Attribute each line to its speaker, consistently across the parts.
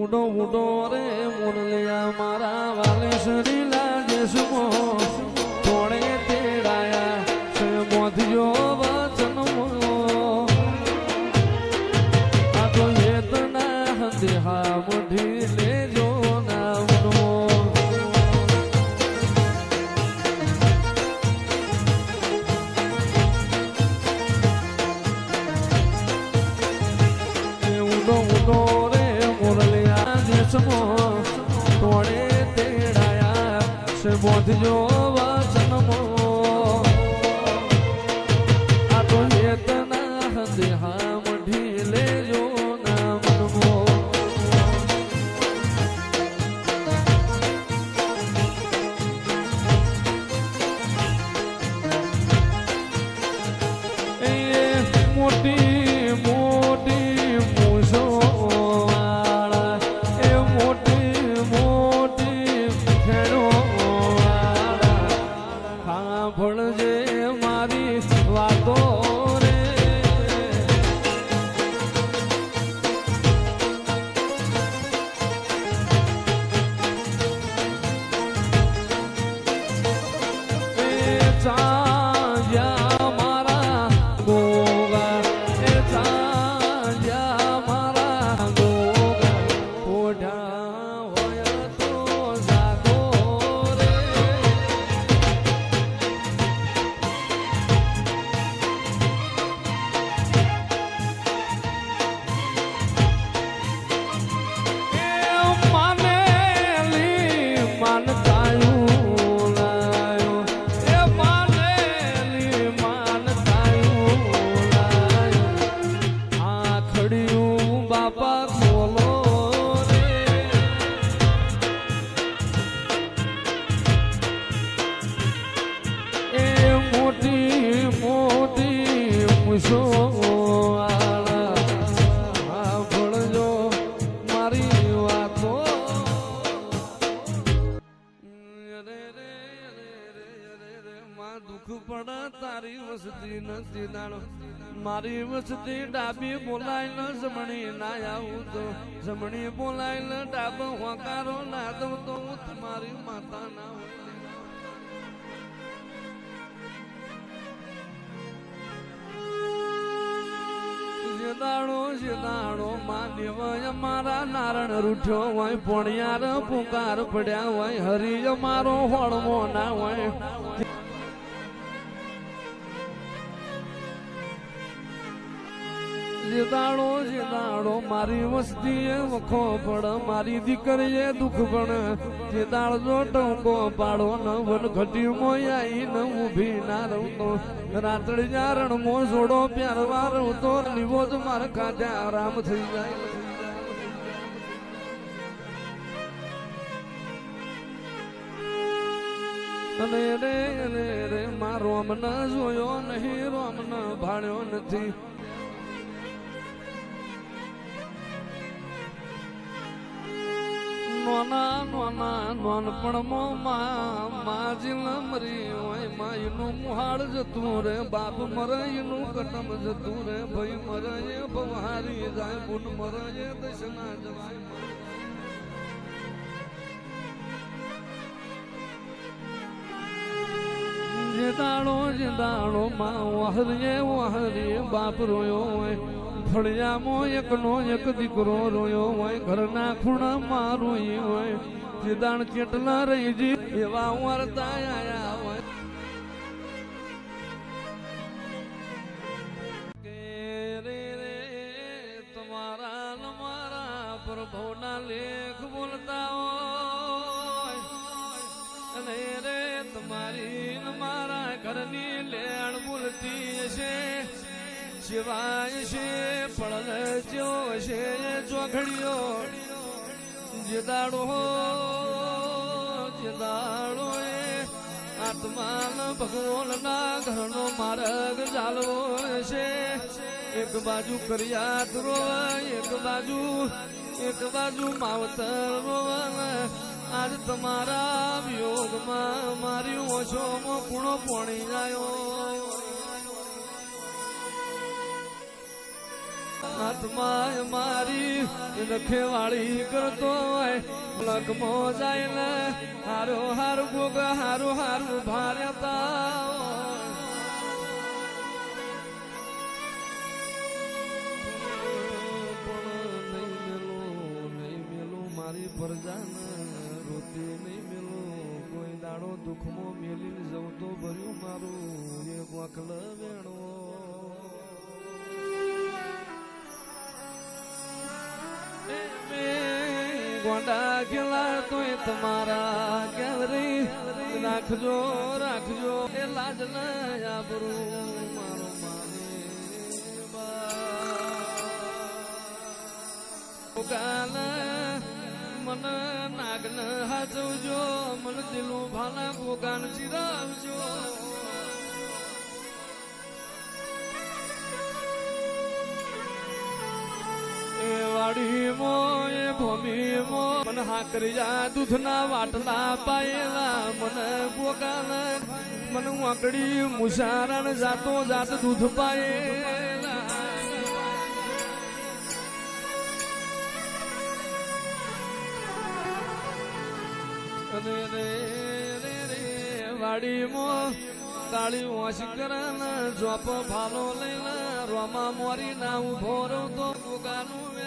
Speaker 1: ઉડો ઉડો રે મુરલિયા, મારા વાલેશ્વરી લાગે સુમો થોડે તેડાયા છે વચન વચનમો આ તો યેતના હા મઢી તેડાયા પડે તારી વસતી નથી દાણો. મારી વસતી ડાબી બોલાય ન, જમણી ના આવું તો. જમણી બોલાય ન, ડાબ હોકારો ના દઉં તો હું માતા ના રૂઠ્યો હોય, પોણિયાર પુકાર પડ્યા હોય હરિય મારો હોળમો ના હોય. જેદાડો જેદાડો મારી વસ્તી એ વખો પડ મારી દીકરીએ દુઃખ પણ. જેદાડ જો ટંકો પાડો ન વન ઘટી મોયાઈ ન ઊભી ના રહું તો રાતડી જારણ મો છોડો, પ્યારવા રહું તો લીવો જ માર ખાધ્યા, આરામ થઈ જાય. અને રે રે રે મા રોમ જોયો નહીં રોમ ભાણ્યો નથી. નોના નોના નોનપણમાં મરી હોય માયનું મુહાડ જતું રે, બાપ મરે એનું કટમ જતું રે, ભાઈ મરાય બવહારી જાય બુન મરાય દશના જવાય. જે દાડો જે દાડો માં વહરીએ વહરીએ બાપ રોયો હોય ફળિયામાં એકનો એક દીકરો રોયો હોય, ઘરના ખૂણામાં રોઈ હોય. જે દાણ કેટલા રહી જી એવા વર્તા આયા હોય. તમારા ન મારા પ્રભુના લેખ બોલતા હોય. અને રે, તમારી મારા ઘરની લેણ બોલતી હશે. શિવાય છે પડજો છે ચોખડીઓ જે દાડો જે દાડો એ. આત્માન ભગવાનના ઘરનો માર્ગ ચાલવો છે. એક બાજુ કરિયાત રોવાય એક બાજુ એક બાજુ માવતર રોવાય આજ તમારા વિયોગમાં મારી ઓછોમાં પૂણો પોણી જાયો. હાથમાં મારી રખેવાળી કરતો હોય. લગમો જાય ને હારો હારું ભોગ, હારું હારું ભાર્યતા મારી પ્રજાને, રોતી નહીં મેલો. કોઈ દાડો દુઃખમાં મેલીને જવું તો ભર્યું મારું. એ ગોખલ વેણો ગોંડા ગેલા તોય તમારા કેવરી રાખજો રાખજો. એ લાજ ના મારો માને મન નાગન હાચવજો, મન દિલું ભાલા ગોગાન ચિરાવજો. એ વાડીમો એ ભૂમિમો મન હાકરિયા દૂધના વાટલા પાયેલા, મન ભોગાલ. મન વાકડી મુસારણ જાતો જાત દૂધ પાયેલા. અને રે રે રે વાડીમાં વાસી કરન, જોપ ભાલો લઈને રોમા મોરી ના ઊભો રહો તો ગુગાનું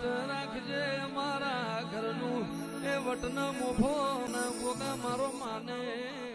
Speaker 1: માટે રાખજે અમારા ઘરનું. એ વટના મોભો ના ગોગા મારો માને.